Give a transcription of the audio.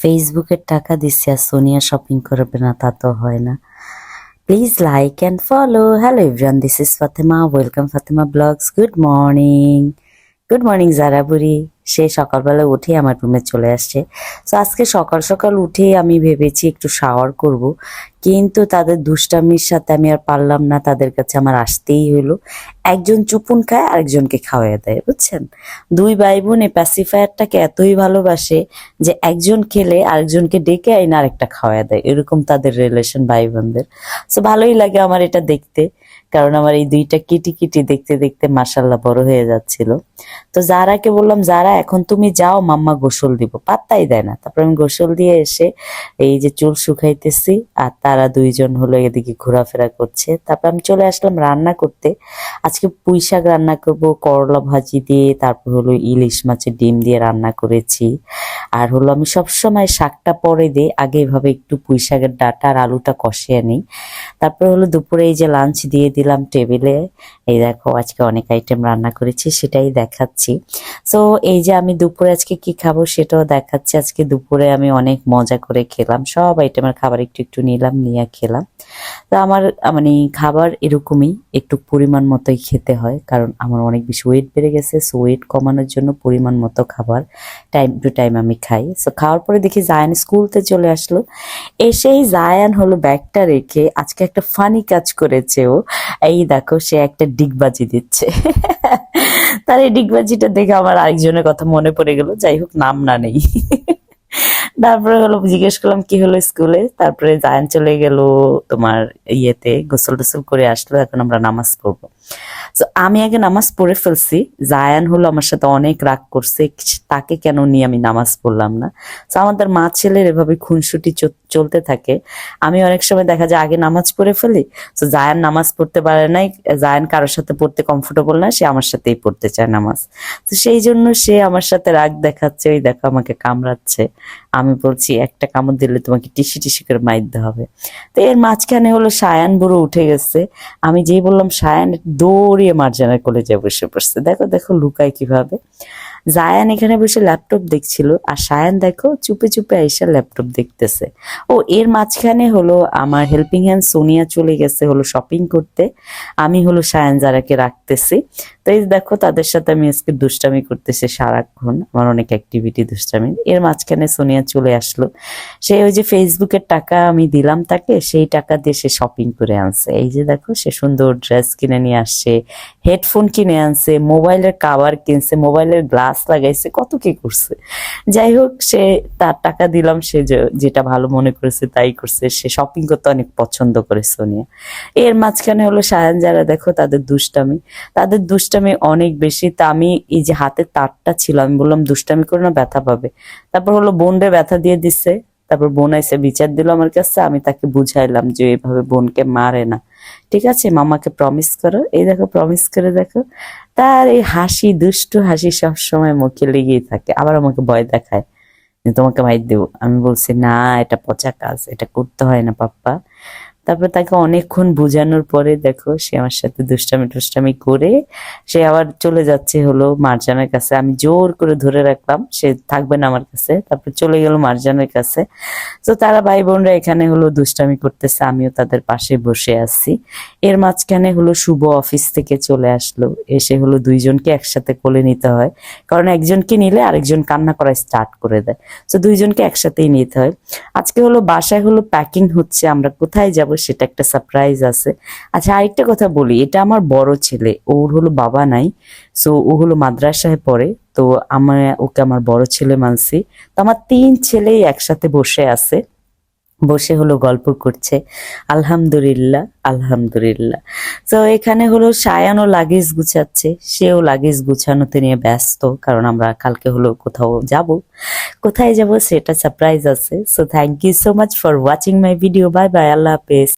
ফেসবুকের টাকা দিচ্ছি আর সোনিয়া শপিং করবে না, তা তো হয় না। Please like and follow hello everyone this is Fatema welcome Fatema blogs good morning good morning Zara বুড়ি সে সকালবেলা উঠে আমার রুমে চলে আসছে। তো আজকে সকাল সকাল উঠে আমি ভেবেছি একটু শাওয়ার করব, কিন্তু তাদের দুষ্টামির সাথে আমি আর পারলাম না, তাদের কাছে আমার আসতেই হলো। একজন চুপুন খায়, আরেকজনকে খাওয়াই দেয়, বুঝছেন? দুই ভাই বোন এই প্যাসিফায়ারটাকে এতই ভালোবাসে যে একজন খেলে আরেকজনকে ডেকে আইন আরেকটা খাওয়াই দেয়, এরকম তাদের রিলেশন ভাই বোনদের সো ভালোই লাগে আমার এটা দেখতে। কারণ আমার এই দুইটা কিটি কিটি দেখতে দেখতে মাসাল্লাহ বড় হয়ে যাচ্ছিল। তো জারাকে বললাম জারা এখন তুমি যাও, মাম্মা গোসল দিব। পাত্তাই দেয় না। তারপর আমি গোসল দিয়ে এসে এই যে চুল শুকাইতেছি আর তারা দুইজন হলো এদিকে ঘোরাফেরা করছে। তারপর আমি চলে আসলাম রান্না করতে। আজকে পুঁই শাক রান্না করব, করলা ভাজি দিয়ে, তারপর হলো ইলিশ মাছের ডিম দিয়ে রান্না করেছি। আর হলো আমি সবসময় শাকটা পরে দিই, আগে এভাবে একটু পুঁই শাকের ডাটা আর আলুটা কষিয়ে নিই। তারপর হলো দুপুরে এই যে লাঞ্চ দিয়ে দিলাম টেবিলে। এই দেখো, আজকে অনেক আইটেম রান্না করেছি, সেটাই দেখাচ্ছি। সো এই যে আমি দুপুরে আজকে কি খাব সেটাও দেখাচ্ছি। আজকে দুপুরে আমি অনেক মজা করে খেলাম। সব আইটেমের খাবার একটু একটু নিলাম, নিয়ে খেলাম। তো আমার মানে খাবার এরকমই, একটু পরিমাণ মতোই খেতে হয়, কারণ আমার অনেক বেশি ওয়েট বেড়ে গেছে। সো ওয়েট কমানোর জন্য পরিমাণ মতো খাবার টাইম টু টাইম আমি খাই। সো খাওয়ার পরে দেখি জায়ান স্কুলতে চলে আসলো। এসেই জায়ান হলো ব্যাগটা রেখে আজকে একটা ফানি কাজ করেছে ও। এই দেখো, সে একটা ডিগবাজি দিচ্ছে। তার এই ডিগবাজিটা দেখে আমার আরেকজনের কথা মনে পড়ে গেল, যাই হোক, নাম না নেই। তারপরে হলো জিজ্ঞেস করলাম, কি হলো স্কুলে? তারপরে জায়ান চলে গেল তোমার ইয়েতে, গোসল টোসল করে আসলো, এখন আমরা নামাজ পড়ব। তো আমি আগে নামাজ পড়ে ফেলছি। জায়ান হলো আমার সাথে অনেক রাগ করছে তাকে কেন নিয়ে আমি নামাজ পড়লাম না? তো আমাদের মা ছেলের এভাবে খুনসুটি চলতে থাকে। আমি অনেক সময় দেখা যায় আগে নামাজ পড়ে ফেলি, তো জায়ান নামাজ পড়তে পারে নাই। জায়ান কারোর সাথে পড়তে কমফোর্টেবল না, সে আমার সাথেই পড়তে চায় নামাজ। তো সেই জন্য সে আমার সাথে রাগ দেখাচ্ছে, ওই দেখো আমাকে কামড়াচ্ছে। আমি বলছি, একটা কামড় দিলে তোমাকে টিসি টিসি করে মারতে হবে। তো এর মাঝখানে হলো সায়ান বুড়ো উঠে গেছে। আমি যেই বললাম, সায়ান, দৌড়িয়ে মার্জানের কলেজে বসে পড়ছে। দেখো দেখো, লুকায় কীভাবে। জায়ান এখানে বসে ল্যাপটপ দেখছিল আর সায়ান দেখো চুপে চুপে আইসা ল্যাপটপ দেখতেছে। ও, এর মাঝখানে হলো আমার হেল্পিং হ্যান্ড সোনিয়া চলে গেছে হলো শপিং করতে। আমি হলো সায়ান যারাকে রাখতেছি। তো এই দেখো তাদের সাথে আমি আজকে দুষ্টামি করতেছি সারাক্ষণ। আমার অনেক অ্যাক্টিভিটি দুষ্টামি। এর মাঝখানে সোনিয়া চলে আসলো। সে ওই যে ফেসবুকের টাকা আমি দিলাম তাকে, সেই টাকা দিয়ে সে শপিং করে আনছে। এই যে দেখো সে সুন্দর ড্রেস কিনে নিয়ে আসছে হেডফোন কিনে আনছে মোবাইলের কাভার কিনছে মোবাইলের গ্লাস লাগাইছে, কত কি করছে। যাই হোক, সে তার টাকা দিলাম, সে যেটা ভালো মনে করেছে তাই করছে। সে শপিং করতে অনেক পছন্দ করে সোনিয়া। এর মাঝখানে হলো সায়ান, যারা দেখো তাদের দুষ্টামি। তাদের দুষ্টামি অনেক বেশি। তা আমি এই যে হাতে তারটা ছিল, আমি বললাম, দুষ্টামি করে না, ব্যথা পাবে। তারপর হলো বোনরে ব্যথা দিয়ে দিচ্ছে তারপর বোন এসে বিচার দিল আমার কাছে। আমি তাকে বুঝাইলাম যে এইভাবে বোনকে মারে না। ঠিক আছে, মামাকে প্রমিস করো। এই দেখো প্রমিস করে দেখো। তার এই হাসি, দুষ্টু হাসি সবসময় মুখে লেগেই থাকে। আবার আমাকে ভয় দেখায় তোমাকে মাইর দেবো। আমি বলছি, না, এটা পচা কাজ, এটা করতে হয় না পাপ্পা। তারপর তাকে অনেকক্ষণ বোঝানোর পরে দেখো সে আমার সাথে দুষ্টামি টুষ্টামি করে সে আবার চলে যাচ্ছে হলো মারজানের কাছে। আমি জোর করে ধরে রাখলাম, সে থাকবে না আমার কাছে। তারপর চলে গেল মারজানের কাছে। তো তারা ভাই বোনরা এখানে হলো দুষ্টামি করতেছে, আমিও তাদের পাশে বসে আছি। এর মাঝখানে হলো শুভ অফিস থেকে চলে আসলো। এসে হলো দুইজনকে একসাথে কোলে নিতে হয়। কারণ একজনকে নিলে আরেকজন কান্না করা স্টার্ট করে দেয়। তো দুইজনকে একসাথেই নিতে হয়। আজকে হলো বাসায় হলো প্যাকিং হচ্ছে, আমরা কোথায় যাব সেটা একটা সারপ্রাইজ আছে। আচ্ছা আরেকটা কথা বলি, এটা আমার বড় ছেলে ওর হলো বাবা নাই সো ও হলো মাদ্রাসায় পড়ে, তো আমার ওকে আমার বড় ছেলে মানছি, তো আমার তিন ছেলেই একসাথে বসে আছে, বসে হলো গল্প করছে, আলহামদুলিল্লাহ আলহামদুলিল্লাহ। তো এখানে হলো সায়ানও লাগেজ গুছাচ্ছে, সেও লাগেজ গুছানোতে নিয়ে ব্যস্ত, কারণ আমরা কালকে হলো কোথাও যাব, কোথায় যাব সেটা সারপ্রাইজ আছে so thank you so much for watching my video bye bye আল্লাহ হাফেজ।